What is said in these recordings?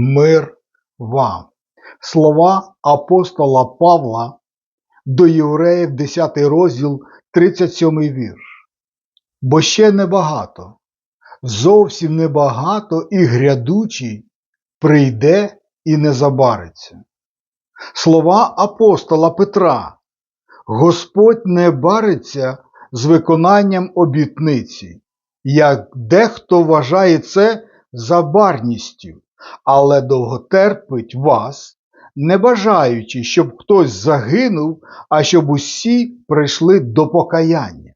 Мир вам. Слова апостола Павла до Євреїв, 10 розділ, 37 вірш. Бо ще небагато, зовсім небагато і грядучий прийде і не забариться. Слова апостола Петра. Господь не бариться з виконанням обітниці, як дехто вважає це забарністю, але довготерпить вас, не бажаючи, щоб хтось загинув, а щоб усі прийшли до покаяння.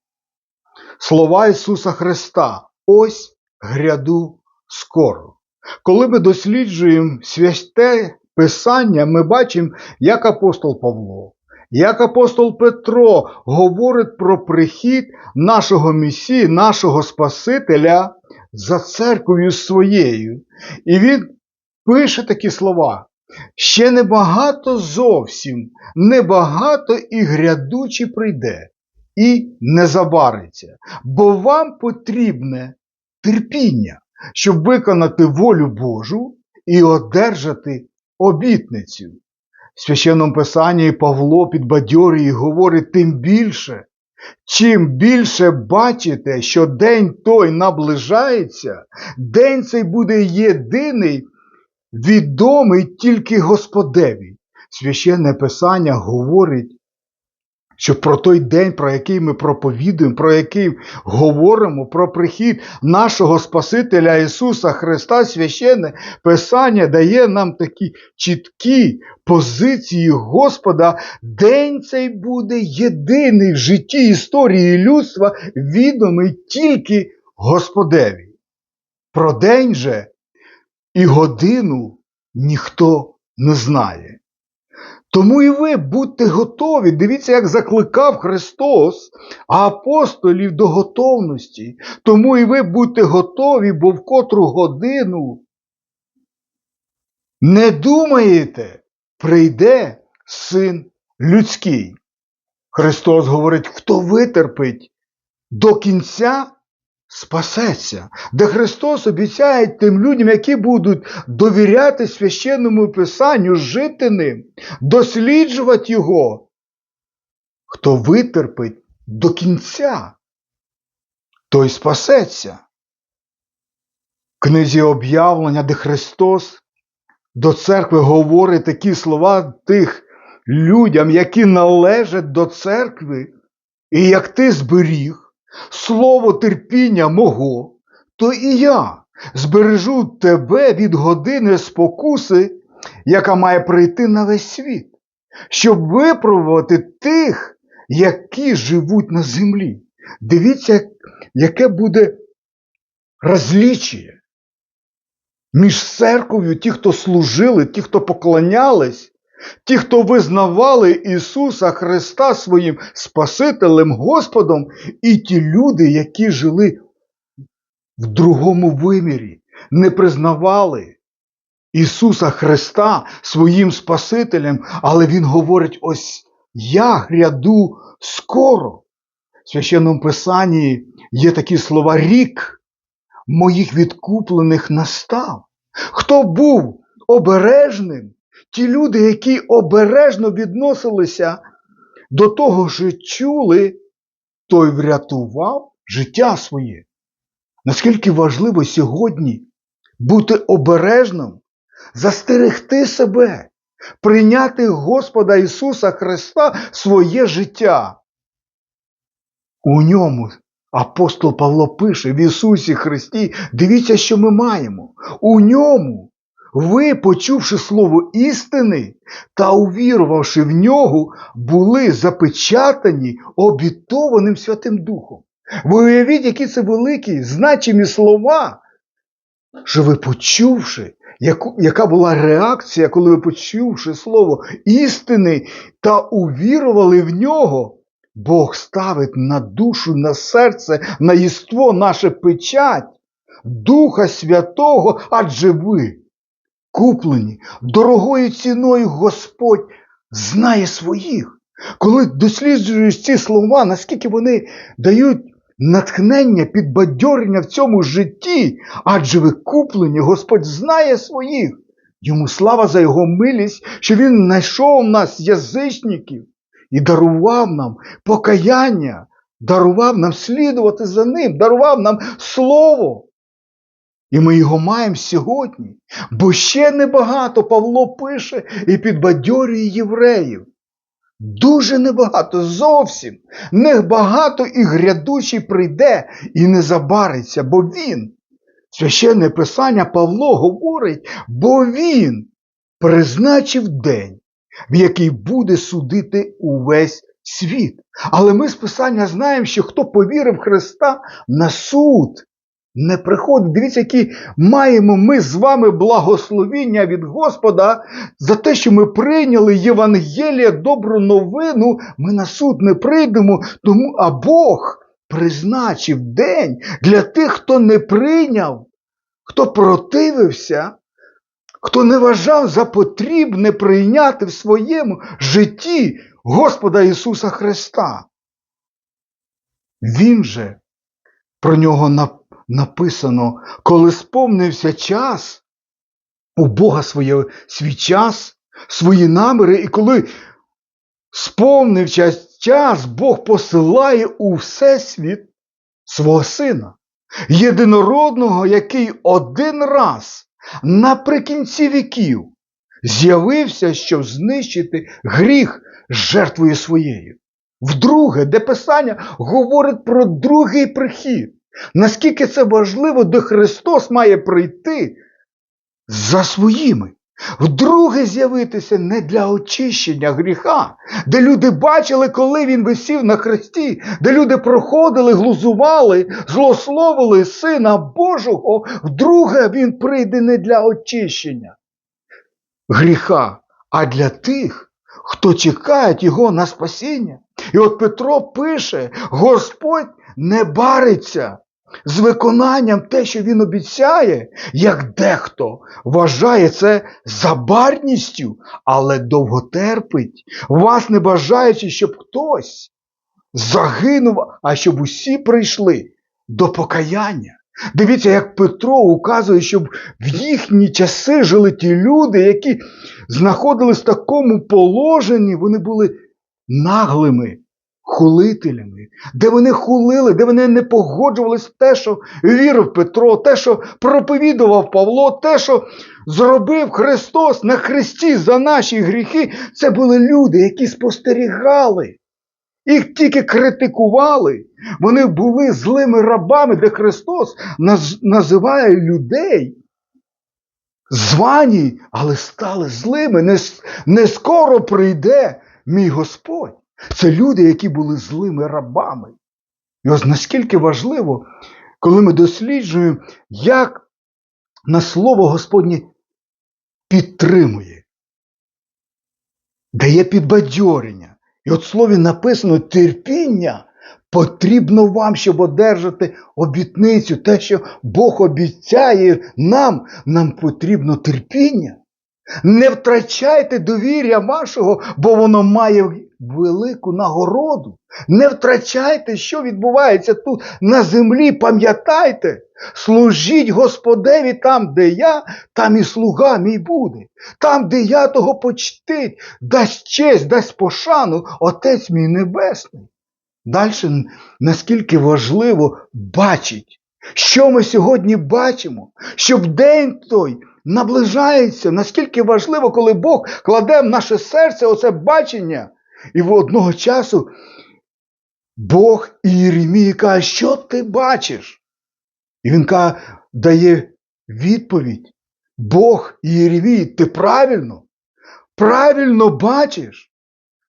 Слова Ісуса Христа ось гряду скоро. Коли ми досліджуємо святе Писання, ми бачимо, як апостол Павло, як апостол Петро говорить про прихід нашого Месії, нашого Спасителя за церквою своєю. І він пише такі слова. Ще небагато зовсім, небагато і грядучі прийде, і не забариться, бо вам потрібне терпіння, щоб виконати волю Божу і одержати обітницю. В священному писанні Павло підбадьорює і говорить тим більше, чим більше бачите, що день той наближається, день цей буде єдиний, відомий тільки Господеві. Священне Писання говорить, що про той день, про який ми проповідуємо, про який говоримо, про прихід нашого Спасителя Ісуса Христа, священне Писання дає нам такі чіткі позиції Господа. День цей буде єдиний в житті історії людства, відомий тільки Господеві. Про день же і годину ніхто не знає. Тому і ви будьте готові. Дивіться, як закликав Христос апостолів до готовності. Тому і ви будьте готові, бо в котру годину не думаєте, прийде син людський. Христос говорить, хто витерпить до кінця, спасеться, де Христос обіцяє тим людям, які будуть довіряти священному Писанню, жити ним, досліджувати його. Хто витерпить до кінця, той спасеться. В книзі об'явлення, де Христос до церкви говорить такі слова тих людям, які належать до церкви, і як ти зберіг слово терпіння мого, то і я збережу тебе від години спокуси, яка має прийти на весь світ, щоб випробувати тих, які живуть на землі. Дивіться, яке буде розлічення між церков'ю, ті, хто служили, ті, хто поклонялись, Ті, хто визнавали Ісуса Христа своїм Спасителем Господом, і ті люди, які жили в другому вимірі, не признавали Ісуса Христа своїм Спасителем, але Він говорить: ось я гряду скоро. В священному Писанні є такі слова рік моїх відкуплених настав. Хто був обережним? Ті люди, які обережно відносилися до того, що чули, той врятував життя своє. Наскільки важливо сьогодні бути обережним, застерегти себе, прийняти Господа Ісуса Христа своє життя. У ньому апостол Павло пише в Ісусі Христі, дивіться, що ми маємо. У ньому ви, почувши слово істини та увірувавши в нього, були запечатані обітованим Святим Духом. Ви уявіть, які це великі, значимі слова, що ви почувши, яку, яка була реакція, коли ви почувши слово істини та увірували в нього, Бог ставить на душу, на серце, на єство наше печать Духа Святого, адже ви куплені дорогою ціною Господь знає своїх. Коли досліджуєш ці слова, наскільки вони дають натхнення, підбадьорення в цьому житті, адже ви куплені, Господь знає своїх. Йому слава за його милість, що він знайшов нас, язичників, і дарував нам покаяння, дарував нам слідувати за ним, дарував нам слово. І ми його маємо сьогодні. Бо ще небагато Павло пише і підбадьорює євреїв. Дуже небагато, зовсім небагато і грядучий прийде і не забариться, бо він. Священне Писання Павло говорить, бо він призначив день, в який буде судити увесь світ. Але ми з Писання знаємо, що хто повірив Христа на суд не приходить. Дивіться, які маємо ми з вами благословіння від Господа за те, що ми прийняли Євангелія, добру новину, ми на суд не прийдемо, тому а Бог призначив день для тих, хто не прийняв, хто противився, хто не вважав за потрібне прийняти в своєму житті Господа Ісуса Христа. Він же про нього нап- написано, коли сповнився час, у Бога своє, свій час, свої наміри, і коли сповнився час, Бог посилає у всесвіт свого сина, єдинородного, який один раз наприкінці віків з'явився, щоб знищити гріх жертвою своєю. Вдруге, де Писання говорить про другий прихід. Наскільки це важливо, де Христос має прийти за своїми. Вдруге з'явитися не для очищення гріха, де люди бачили, коли він висів на хресті, де люди проходили, глузували, злословили Сина Божого, вдруге він прийде не для очищення гріха, а для тих, хто чекає його на спасіння. І от Петро пише: Господь не бариться з виконанням те, що він обіцяє, як дехто вважає це забарністю, але довготерпить, вас не бажаючи, щоб хтось загинув, а щоб усі прийшли до покаяння. Дивіться, як Петро указує, щоб в їхні часи жили ті люди, які знаходились в такому положенні, вони були наглими хулителями, де вони хулили, де вони не погоджувались в те, що вірив Петро, те, що проповідував Павло, те, що зробив Христос на хресті за наші гріхи. Це були люди, які спостерігали. Їх тільки критикували. Вони були злими рабами, де Христос наз- називає людей звані, але стали злими. Не, не скоро прийде мій Господь. Це люди, які були злими рабами. І ось наскільки важливо, коли ми досліджуємо, як на слово Господнє підтримує, дає підбадьорення. І от в слові написано терпіння потрібно вам, щоб одержати обітницю. Те, що Бог обіцяє нам, нам потрібно терпіння. Не втрачайте довір'я вашого, бо воно має велику нагороду. Не втрачайте, що відбувається тут на землі. Пам'ятайте, служіть Господеві там, де я, там і слуга мій буде. Там, де я того почтить, дасть честь, дасть пошану Отець мій Небесний. Далі, наскільки важливо бачить, що ми сьогодні бачимо, щоб день той наближається, наскільки важливо, коли Бог кладе в наше серце оце бачення. І в одного часу Бог і Єремії каже, що ти бачиш? І він каже, дає відповідь. Бог і Єремії, ти правильно, правильно бачиш.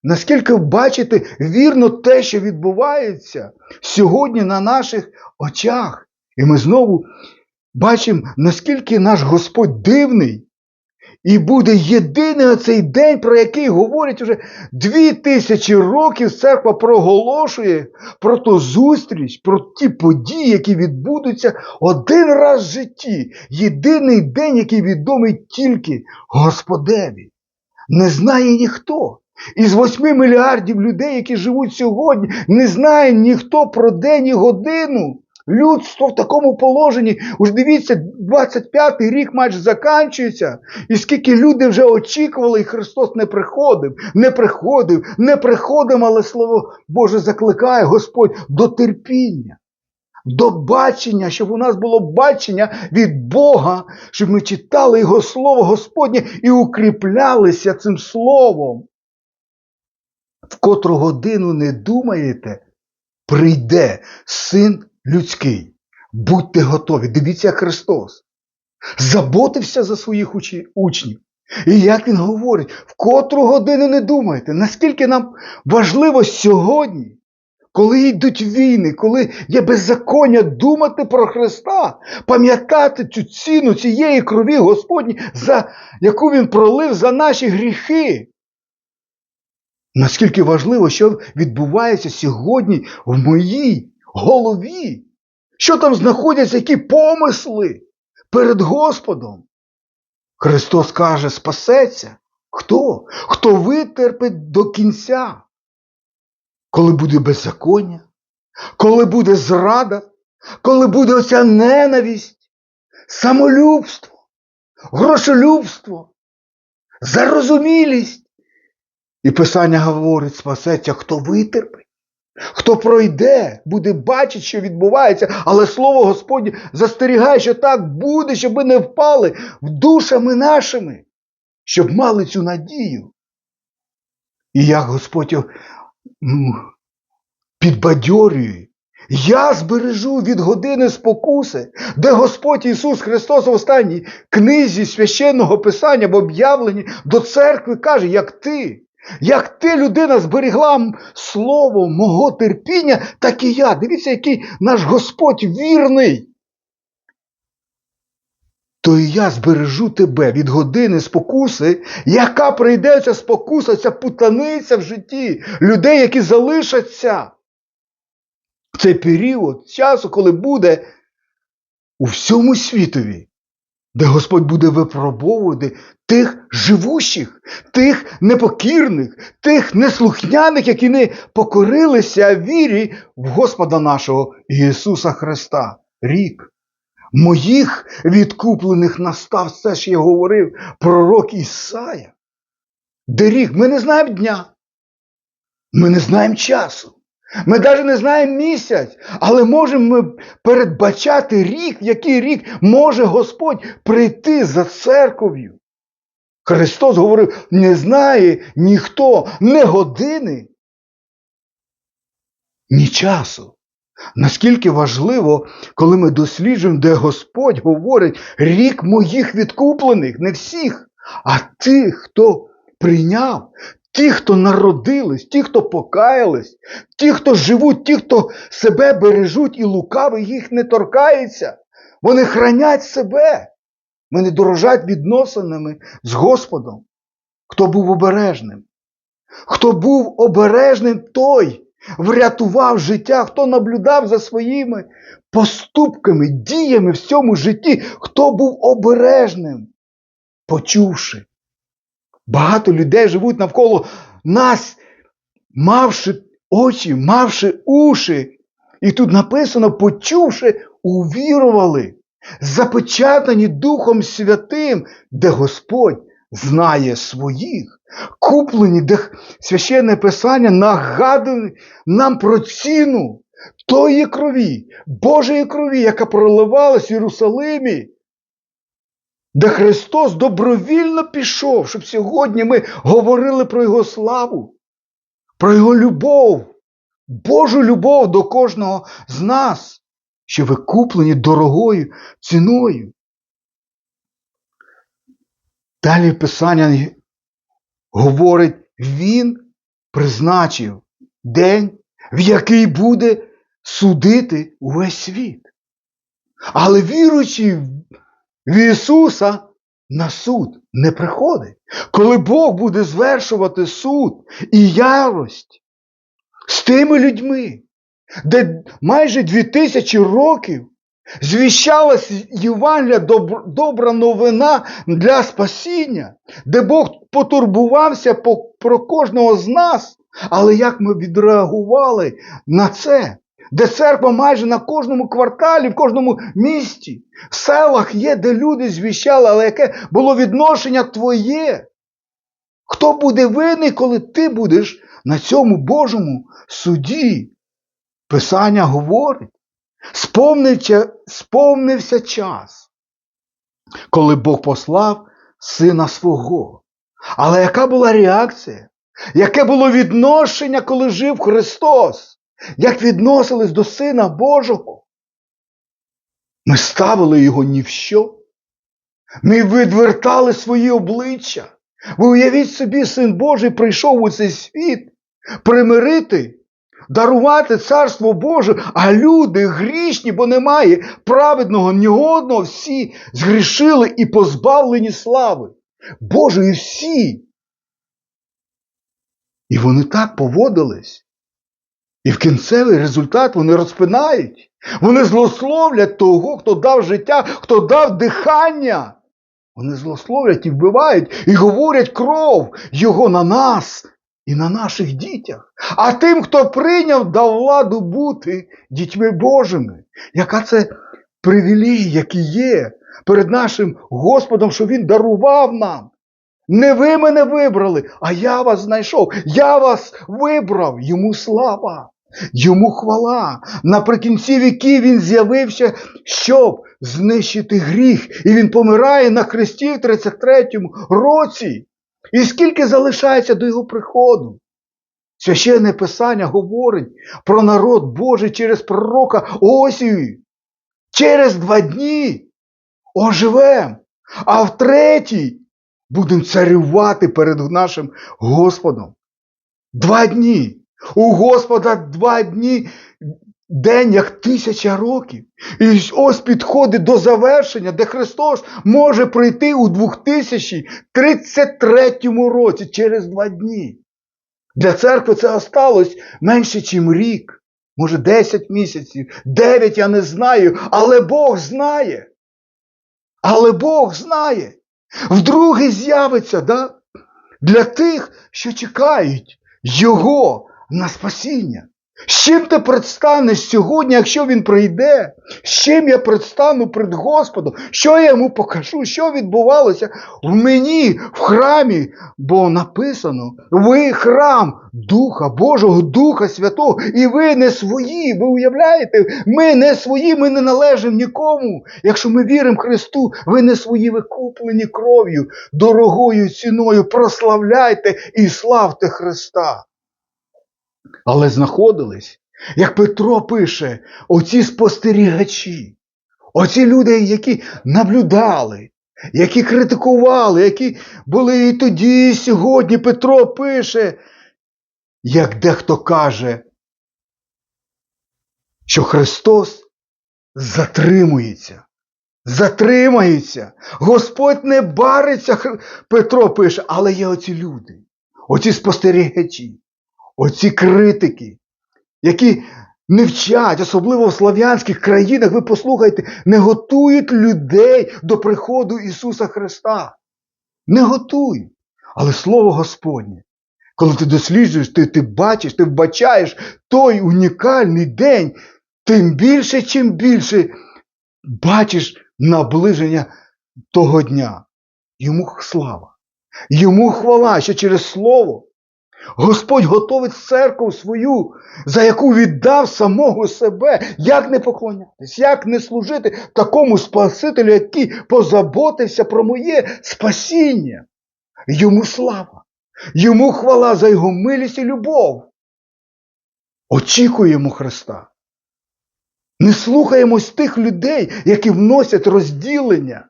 Наскільки бачите вірно те, що відбувається сьогодні на наших очах. І ми знову бачимо, наскільки наш Господь дивний. І буде єдиний оцей день, про який говорять уже дві тисячі років церква проголошує про ту зустріч, про ті події, які відбудуться один раз в житті. Єдиний день, який відомий тільки Господеві. Не знає ніхто. Із восьми мільярдів людей, які живуть сьогодні, не знає ніхто про день і годину людство в такому положенні. Уж дивіться, 25-й рік майже заканчується, і скільки люди вже очікували, і Христос не приходив, не приходив, не приходив, але Слово Боже закликає Господь до терпіння, до бачення, щоб у нас було бачення від Бога, щоб ми читали Його Слово Господнє і укріплялися цим Словом. В котру годину не думаєте, прийде син людський. Будьте готові. Дивіться, Христос заботився за своїх учі- учнів. І як він говорить, в котру годину не думайте, наскільки нам важливо сьогодні, коли йдуть війни, коли є беззаконня, думати про Христа, пам'ятати цю ціну цієї крові Господні, за яку Він пролив за наші гріхи. Наскільки важливо, що відбувається сьогодні в моїй голові, що там знаходяться, які помисли перед Господом. Христос каже, спасеться. Хто? Хто витерпить до кінця? Коли буде беззаконня, коли буде зрада, коли буде оця ненависть, самолюбство, грошолюбство, зарозумілість. І Писання говорить, спасеться, хто витерпить, хто пройде, буде бачити, що відбувається, але Слово Господнє застерігає, що так буде, щоб ми не впали в душами нашими, щоб мали цю надію. І як Господь підбадьорює, я збережу від години спокуси, де Господь Ісус Христос в останній книзі священного Писання в об'явленні до церкви каже, як ти, як ти, людина, зберегла слово мого терпіння, так і я. Дивіться, який наш Господь вірний. То і я збережу тебе від години спокуси, яка прийде ця спокуса, ця путаниця в житті людей, які залишаться в цей період часу, коли буде у всьому світові, де Господь буде випробовувати тих живущих, тих непокірних, тих неслухняних, які не покорилися вірі в Господа нашого Ісуса Христа. Рік. Моїх відкуплених настав, це ж я говорив пророк Ісая. Де рік? Ми не знаємо дня. Ми не знаємо часу. Ми навіть не знаємо місяць, але можемо ми передбачати рік, який рік може Господь прийти за церков'ю. Христос говорив, не знає ніхто ні години, ні часу. Наскільки важливо, коли ми досліджуємо, де Господь говорить рік моїх відкуплених, не всіх, а тих, хто прийняв, ті, хто народились, ті, хто покаялись, ті, хто живуть, ті, хто себе бережуть, і лукавий їх не торкається. Вони хранять себе. Вони дорожать відносинами з Господом. Хто був обережним? Хто був обережним, той врятував життя, хто наблюдав за своїми поступками, діями в цьому житті, хто був обережним, почувши. Багато людей живуть навколо нас, мавши очі, мавши уші. І тут написано, почувши, увірували, запечатані Духом Святим, де Господь знає своїх, куплені, де священне Писання нагадує нам про ціну тої крові, Божої крові, яка проливалась в Єрусалимі, де Христос добровільно пішов, щоб сьогодні ми говорили про Його славу, про Його любов, Божу любов до кожного з нас, що ви куплені дорогою ціною. Далі Писання говорить, Він призначив день, в який буде судити увесь світ. Але віруючи в Ісуса на суд не приходить. Коли Бог буде звершувати суд і ярость з тими людьми, де майже дві тисячі років звіщалась Євангелія добра новина для спасіння, де Бог потурбувався про кожного з нас, але як ми відреагували на це? Де церква майже на кожному кварталі, в кожному місті, в селах є, де люди звіщали, але яке було відношення твоє? Хто буде винний, коли ти будеш на цьому Божому суді? Писання говорить, сповнився, сповнився час, коли Бог послав сина свого. Але яка була реакція? Яке було відношення, коли жив Христос? Як відносились до Сина Божого? Ми ставили його ні в що. Ми відвертали свої обличчя. Ви уявіть собі, Син Божий прийшов у цей світ примирити, дарувати Царство Боже, а люди грішні, бо немає праведного ні одного, всі згрішили і позбавлені слави. Божої всі. І вони так поводились. І в кінцевий результат вони розпинають. Вони злословлять того, хто дав життя, хто дав дихання. Вони злословлять і вбивають, і говорять кров його на нас і на наших дітях. А тим, хто прийняв, дав владу бути дітьми Божими. Яка це привілей, який є перед нашим Господом, що Він дарував нам. Не ви мене вибрали, а я вас знайшов. Я вас вибрав. Йому слава, йому хвала. Наприкінці віків він з'явився, щоб знищити гріх. І він помирає на хресті в 33-му році. І скільки залишається до його приходу? Священне Писання говорить про народ Божий через пророка Осію. Через два дні оживем, а в третій будемо царювати перед нашим Господом. Два дні. У Господа два дні, день як тисяча років. І ось підходить до завершення, де Христос може прийти у 2033 році через два дні. Для церкви це осталось менше, ніж рік. Може, 10 місяців, 9 я не знаю, але Бог знає. Але Бог знає. Вдруге з'явиться да? для тих, що чекають Його на спасіння. З чим ти предстанеш сьогодні, якщо він прийде? З чим я предстану перед Господом? Що я йому покажу? Що відбувалося в мені, в храмі? Бо написано: ви храм Духа Божого, Духа Святого, і ви не свої. Ви уявляєте? Ми не свої, ми не належимо нікому. Якщо ми віримо Христу, ви не свої викуплені кров'ю, дорогою ціною. Прославляйте і славте Христа. Але знаходились, як Петро пише, оці спостерігачі, оці люди, які наблюдали, які критикували, які були і тоді, і сьогодні. Петро пише, як дехто каже, що Христос затримується. Затримається. Господь не бариться, Петро пише, але є оці люди, оці спостерігачі. Оці критики, які не вчать, особливо в слав'янських країнах, ви послухайте, не готують людей до приходу Ісуса Христа. Не готують. Але Слово Господнє, коли ти досліджуєш, ти, ти бачиш, ти вбачаєш той унікальний день, тим більше, чим більше бачиш наближення того дня. Йому слава, йому хвала, що через Слово. Господь готовить церкву свою, за яку віддав самого себе. Як не поклонятись, як не служити такому Спасителю, який позаботився про моє спасіння. Йому слава, йому хвала за його милість і любов. Очікуємо Христа. Не слухаємось тих людей, які вносять розділення,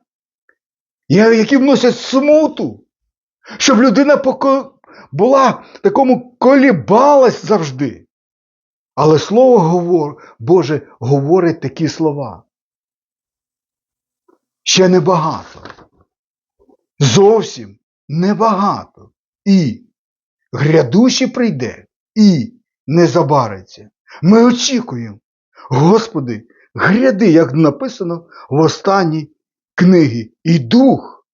які вносять смуту, щоб людина поко була такому колібалась завжди. Але Слово говор, Боже говорить такі слова. Ще небагато. Зовсім небагато. І грядущий прийде, і не забариться. Ми очікуємо. Господи, гряди, як написано в останній книгі, і дух,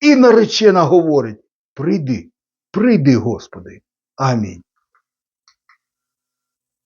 і наречена говорить: прийди. Прийди, Господи. Амінь.